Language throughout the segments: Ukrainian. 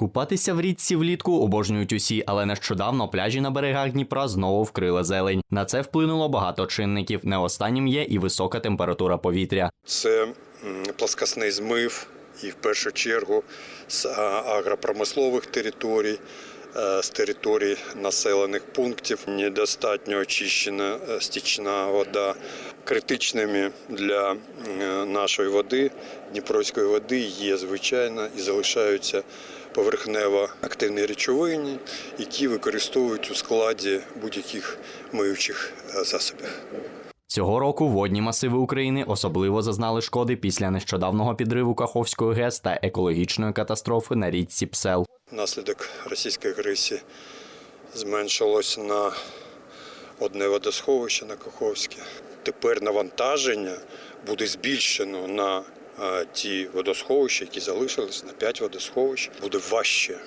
Купатися в річці влітку обожнюють усі, але нещодавно пляжі на берегах Дніпра знову вкрила зелень. На це вплинуло багато чинників. Не останнім є і висока температура повітря. Це пласкосний змив і в першу чергу з агропромислових територій, з територій населених пунктів. Недостатньо очищена е, стічна вода. Критичними для е, нашої води, дніпровської води, є звичайно і залишаються поверхнево активні речовини, які використовують у складі будь-яких миючих е, засобів. Цього року водні масиви України особливо зазнали шкоди після нещодавного підриву Каховської ГЕС та екологічної катастрофи на річці Псел. Внаслідок російської агресії зменшилось на одне водосховище на Каховське. Тепер навантаження буде збільшено на е, ті водосховища, які залишились, на 5 водосховищ. Буде важче, е,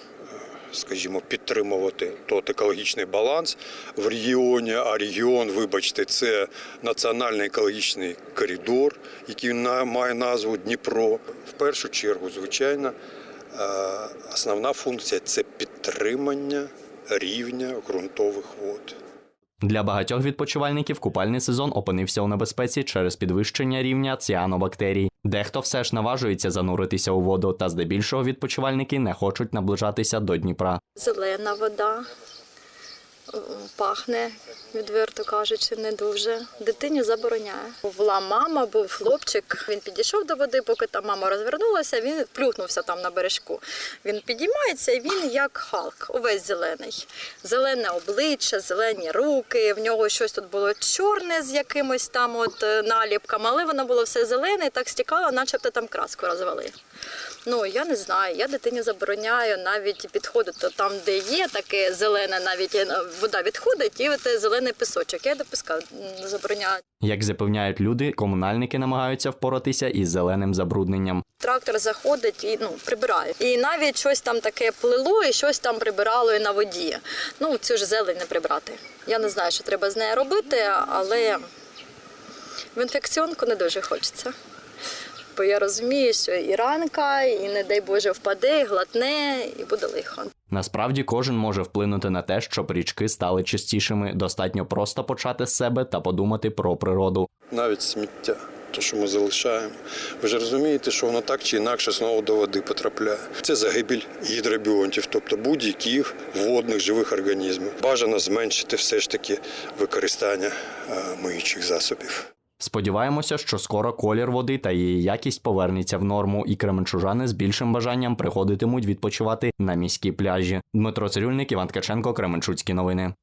скажімо, підтримувати тот екологічний баланс в регіоні. А регіон, вибачте, це національний екологічний коридор, який має назву Дніпро. В першу чергу, звичайно, Основна функція це підтримання рівня ґрунтових вод. Для багатьох відпочивальників купальний сезон опинився у небезпеці через підвищення рівня ціанобактерій. Дехто все ж наважується зануритися у воду, та здебільшого відпочивальники не хочуть наближатися до Дніпра. Зелена вода пахне, відверто кажучи, не дуже. Дитині забороняє. Була мама, був хлопчик. Він підійшов до води, поки там мама розвернулася, він плюхнувся там на бережку. Він підіймається і він як Халк, увесь зелений. Зелене обличчя, зелені руки. В нього щось тут було чорне з якимось там от е, наліпками, але воно було все зелене і так стікало, начебто там краску розвели. Ну я не знаю. Я дитині забороняю навіть підходити там, де є таке зелене, навіть е, вода відходить, і от е, зелений пісочок. Я допускаю, забороняю. Як запевняють люди, комунальники намагаються впоратися із зеленим забрудненням. Трактор заходить і ну прибирає. І навіть щось там таке плило, і щось там прибирало і на воді. Ну цю ж зелень не прибрати. Я не знаю, що треба з нею робити, але в інфекціонку не дуже хочеться. Бо я розумію, що і ранка, і не дай Боже впаде, і глотне, і буде лихо. Насправді кожен може вплинути на те, щоб річки стали чистішими. Достатньо просто почати з себе та подумати про природу. Навіть сміття, те, що ми залишаємо. Ви ж розумієте, що воно так чи інакше знову до води потрапляє. Це загибель гідробіонтів, тобто будь-яких водних живих організмів. Бажано зменшити все ж таки використання е, миючих засобів. Сподіваємося, що скоро колір води та її якість повернеться в норму, і кременчужани з більшим бажанням приходитимуть відпочивати на міські пляжі. Дмитро Цирюльник, Іван Ткаченко, Кременчуцькі новини.